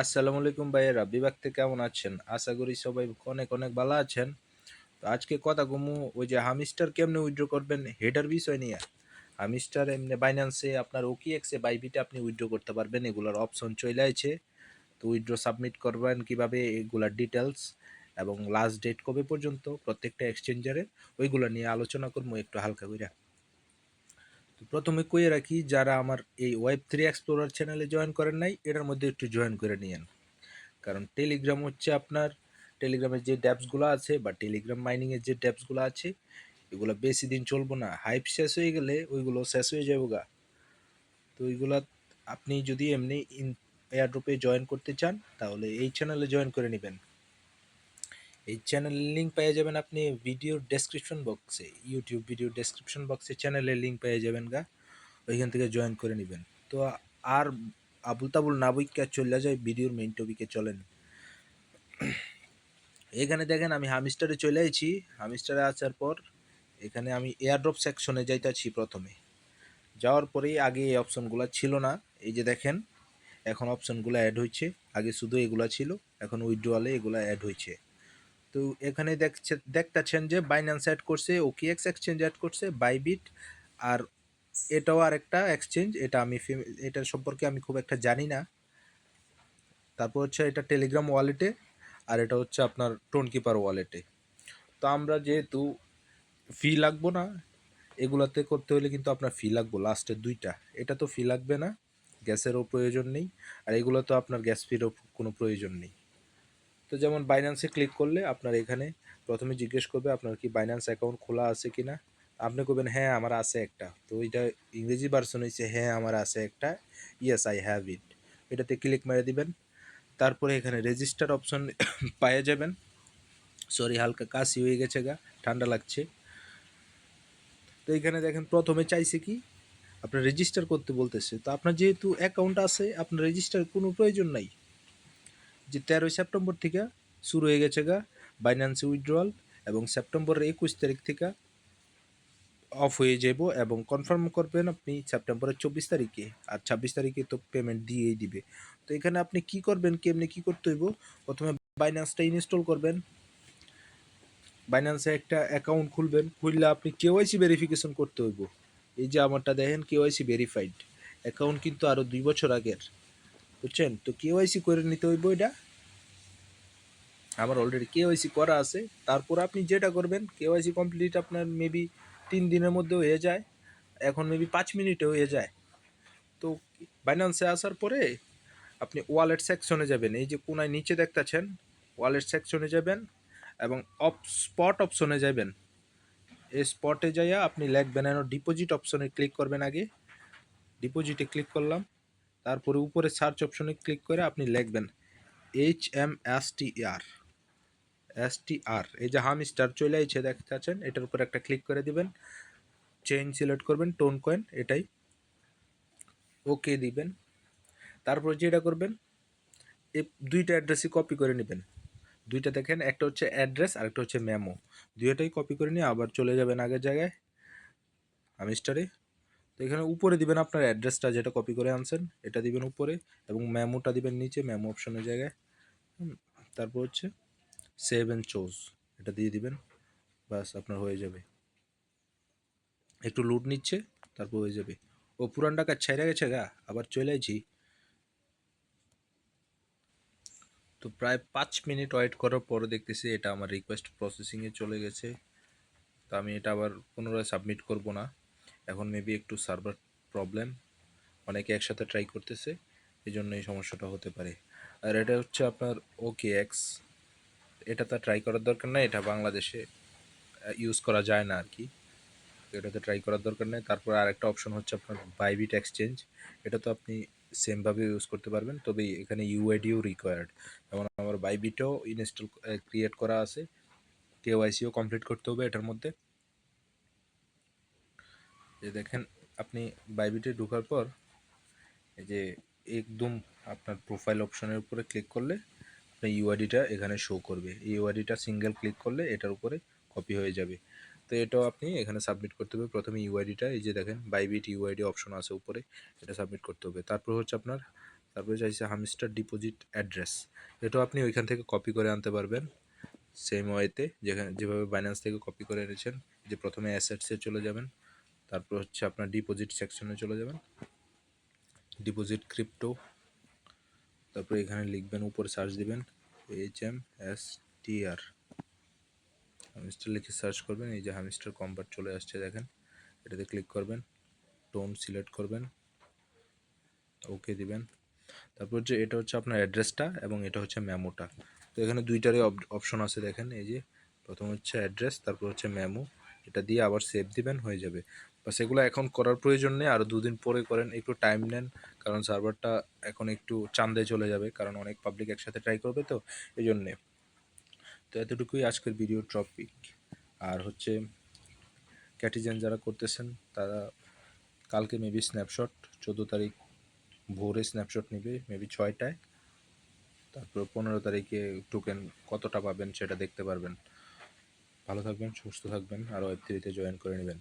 আসসালামু আলাইকুম ভাইয়েরা, বিভাগ থেকে কেমন আছেন? আশা করি সবাই অনেক অনেক ভালো আছেন। তো আজকে কথা কমু, ওই যে হামিস্টার কেমনে উইথড্র করবেন হেডার বিষয় নিয়ে। হামিস্টার এমনি বাইন্যান্সে আপনার ওকি এক্সে বাইবিটে আপনি উইথড্র করতে পারবেন, এগুলোর অপশন চলে আছে তো উইথড্র সাবমিট করবেন কীভাবে, এগুলার ডিটেলস এবং লাস্ট ডেট কবে পর্যন্ত, প্রত্যেকটা এক্সচেঞ্জারে ওইগুলো নিয়ে আলোচনা করব একটু হালকা করে প্রথমে কইয়ে রাখি, যারা আমার এই ওয়েব থ্রি এক্সপ্লোরার চ্যানেলে জয়েন করেন নাই, এটার মধ্যে একটু জয়েন করে নিয়েন। কারণ টেলিগ্রাম হচ্ছে আপনার টেলিগ্রামের যে ড্যাপসগুলো আছে বা টেলিগ্রাম মাইনিংয়ের যে ড্যাপসগুলো আছে, এগুলো বেশি দিন চলবো না। হাইপ শেষ হয়ে গেলে ওইগুলো শেষ হয়ে যাব গা। তো ওইগুলা আপনি যদি এমনি ইন এয়ারড্রপে জয়েন করতে চান, তাহলে এই চ্যানেলে জয়েন করে নেবেন। এই চ্যানেলের লিঙ্ক পেয়ে যাবেন আপনি ভিডিওর ডেসক্রিপশন বক্সে ইউটিউব ভিডিও ডেসক্রিপশন বক্সে চ্যানেলের লিঙ্ক পেয়ে যাবেন গা। ওইখান থেকে জয়েন করে নেবেন। তো আর আবুল তাবুল না বইকা চলে যায় ভিডিওর মেইন টপিকে চলেন। এখানে দেখেন আমি হামিস্টারে চলে আইছি। হামিস্টারে আসার পর এখানে আমি এয়ারড্রপ সেকশনে যাইতাছি প্রথমে। যাওয়ার পরেই আগে এই অপশনগুলো ছিল না। এই যে দেখেন, এখন অপশনগুলো অ্যাড হয়েছে আগে শুধু এগুলা ছিল, এখন উইড্রোয়ালে এগুলা অ্যাড হয়েছে তো এখানে দেখছে, দেখতেছেন যে বাইন্যান্স অ্যাড করছে ওকিএক্স এক্সচেঞ্জ অ্যাড করছে বাইবিট আর এটাও আরেকটা এক্সচেঞ্জ এটা আমি এটার সম্পর্কে আমি খুব একটা জানি না। তারপর হচ্ছে এটা টেলিগ্রাম ওয়ালেটে আর এটা হচ্ছে আপনার টোন কিপার ওয়ালেটে তো আমরা যেহেতু ফি লাগবো না, এগুলাতে করতে হলে কিন্তু আপনার ফি লাগবো লাস্টের দুইটা। এটা তো ফি লাগবে না, গ্যাসেরও প্রয়োজন নেই, আর এগুলো তো আপনার গ্যাস ফিরও কোনো প্রয়োজন নেই। তো যেমন বাইন্যান্সে ক্লিক করলে আপনার এখানে প্রথমে জিজ্ঞেস করবে আপনার কি বাইন্যান্স অ্যাকাউন্ট খোলা আছে কি না আপনি করবেন হ্যাঁ আমার আছে একটা। তো এটা ইংরেজি ভার্সন হয়েছে হ্যাঁ আমার আছে একটা। ইয়েস আই হ্যাভ ইট এটাতে ক্লিক মেরে দিবেন। তারপরে এখানে রেজিস্টার অপশন পাওয়া যাবেন। সরি হালকা কাশি হয়ে গেছে গা, ঠান্ডা লাগছে। তো এখানে দেখেন, প্রথমে চাইছে কি, আপনার রেজিস্টার করতে বলতেছে। তো আপনার যেহেতু অ্যাকাউন্ট আছে, আপনার রেজিস্টার কোনো প্রয়োজন নাই। যে তেরোই সেপ্টেম্বর থেকে শুরু হয়ে গেছে গা বাইন্যান্স উইথড্রয়াল এবং সেপ্টেম্বরের একুশ তারিখ থেকে অফ হয়ে যাব এবং কনফার্ম করবেন আপনি সেপ্টেম্বরের চব্বিশ তারিখে। আর ছাব্বিশ তারিখে তো পেমেন্ট দিয়েই দিবে। তো এখানে আপনি কি করবেন, কেমনি কি করতে হইব? প্রথমে বাইন্যান্সটা ইনস্টল করবেন। বাইন্যান্সে একটা অ্যাকাউন্ট খুলবেন। খুললে আপনি কেওয়াইসি ভেরিফিকেশন করতে হইব। এই যে আমারটা দেখেন কেওয়াইসি ভেরিফাইড অ্যাকাউন্ট কিন্তু আরও দুই বছর আগের। বুঝছেন? তো কেওয়াইসি করে নিতে হইব এটা? আমার অলরেডি কেওয়াইসি করা আছে। তারপর আপনি যেটা করবেন কেওয়াইসি কমপ্লিট আপনার মেবি তিন দিনের মধ্যে হয়ে যায়। এখন মেবি পাঁচ মিনিটে হয়ে যায়। তো বাইন্যান্সে আসার পরে আপনি ওয়ালেট সেকশনে যাবেন। এই যে কোনায় নিচে দেখতেছেন ওয়ালেট সেকশনে যাবেন এবং অপ স্পট অপশনে যাবেন। এই স্পটে যাইয়া আপনি লিখবেন এন ডিপোজিট অপশনে ক্লিক করবেন আগে। ডিপোজিটে ক্লিক করলাম। তারপরে উপরে সার্চ অপশনে ক্লিক করে আপনি লিখবেন H M S T R S T R এই যে হাম স্টার চলে আইছে দেখতে পাচ্ছেন, এটার উপর একটা ক্লিক করে দিবেন চেইন সিলেক্ট করবেন টোন কয়েন এটাই ওকে দিবেন, তারপর যেটা করবেন এই দুইটা অ্যাড্রেসই কপি করে নেবেন, দুইটা দেখেন, একটা হচ্ছে অ্যাড্রেস আর একটা হচ্ছে মেমো দুইটাই কপি করে নিয়ে আবার চলে যাবেন আগের জায়গায় আমিস্টারে তো এখানে উপরে দিবেন আপনার অ্যাড্রেসটা যেটা কপি করে আনছেন, এটা দিবেন উপরে এবং মেমোটা দিবেন নিচে, মেমো অপশনের জায়গায়। তারপর হচ্ছে সেভ অ্যান্ড চোজ এটা দিয়ে দিবেন বাস আপনার হয়ে যাবে। একটু লুট নিচ্ছে, তারপর হয়ে যাবে। ও পুরান টাকা ছেড়ে গেছে গা, আবার চলে আইছি। তো প্রায় পাঁচ মিনিট ওয়েট করার পরে দেখতেছি এটা আমার রিকোয়েস্ট প্রসেসিংয়ে চলে গেছে। তো আমি এটা আবার পুনরায় সাবমিট করব না। এখন মেবি একটু সার্ভার প্রবলেম অনেকে একসাথে ট্রাই করতেছে এই জন্য এই সমস্যাটা হতে পারে। আর এটা হচ্ছে আপনার ওকে এক্স এটা তো ট্রাই করার দরকার নেই, এটা বাংলাদেশে ইউজ করা যায় না আর কি এটাতে ট্রাই করার দরকার নেই, তারপর আরেকটা অপশন হচ্ছে আপনার বাইবিট এক্সচেঞ্জ এটা তো আপনি সেমভাবে ইউজ করতে পারবেন, তবে এখানে ইউআইডিও রিকোয়ার্ড যেমন আমার বাইবিটও ইনস্টল ক্রিয়েট করা আছে কেওয়াইসিও কমপ্লিট করতে হবে এটার মধ্যে। যে দেখেন, আপনি বাইবিটে ঢোকার পর এই যে একদম আপনার প্রোফাইল অপশনের উপরে ক্লিক করলে আপনার ইউআইডিটা এখানে শো করবে। এই ইউআইডিটা সিঙ্গেল ক্লিক করলে এটার উপরে কপি হয়ে যাবে। তো এটাও আপনি এখানে সাবমিট করতে হবে। প্রথমে ইউআইডিটা এই যে দেখেন, বাইবিট ইউআইডি অপশন আছে উপরে, এটা সাবমিট করতে হবে। তারপর হচ্ছে আপনার, তারপরে চাইছে হামিস্টার ডিপোজিট অ্যাড্রেস এটাও আপনি ওইখান থেকে কপি করে আনতে পারবেন। সেম ওয়েতে যেখানে, যেভাবে বাইন্যান্স থেকে কপি করে এনেছেন যে প্রথমে অ্যাসেটসে চলে যাবেন। তারপর হচ্ছে আপনার ডিপোজিট সেকশনে চলে যাবেন। ডিপোজিট ক্রিপ্টো তারপর এখানে লিখবেন, উপরে সার্চ দিবেন H M S T R hamster লিখে সার্চ করবেন, এই যে হামিস্টার কম্পার্ট চলে আসছে, দেখেন, এটাতে ক্লিক করবেন টোন সিলেক্ট করবেন ওকে দিবেন। তারপর হচ্ছে এটা হচ্ছে আপনার অ্যাড্রেসটা এবং এটা হচ্ছে ম্যামোটা তো এখানে দুইটারই অপশন আছে, দেখেন, এই যে প্রথম হচ্ছে অ্যাড্রেস তারপর হচ্ছে ম্যামো এটা দিয়ে আবার সেভ দিবেন, হয়ে যাবে। বা সেগুলো এখন করার প্রয়োজন নেই। আরও দুদিন পরে করেন, একটু টাইম নেন, কারণ সার্ভারটা এখন একটু চান্দে চলে যাবে, কারণ অনেক পাবলিক একসাথে ট্রাই করবে তো এই জন্যে তো এতটুকুই আজকের ভিডিও টপিক আর হচ্ছে ক্যাটিজেন যারা করতেছেন, তারা কালকে মেবি স্ন্যাপশট চোদ্দ তারিখ ভোরে স্ন্যাপশট নেবে মেবি ছয়টায়। তারপর পনেরো তারিখে টোকেন কতটা পাবেন সেটা দেখতে পারবেন। ভালো থাকবেন, সুস্থ থাকবেন, আর ওয়েব থ্রিতে জয়েন করে নেবেন।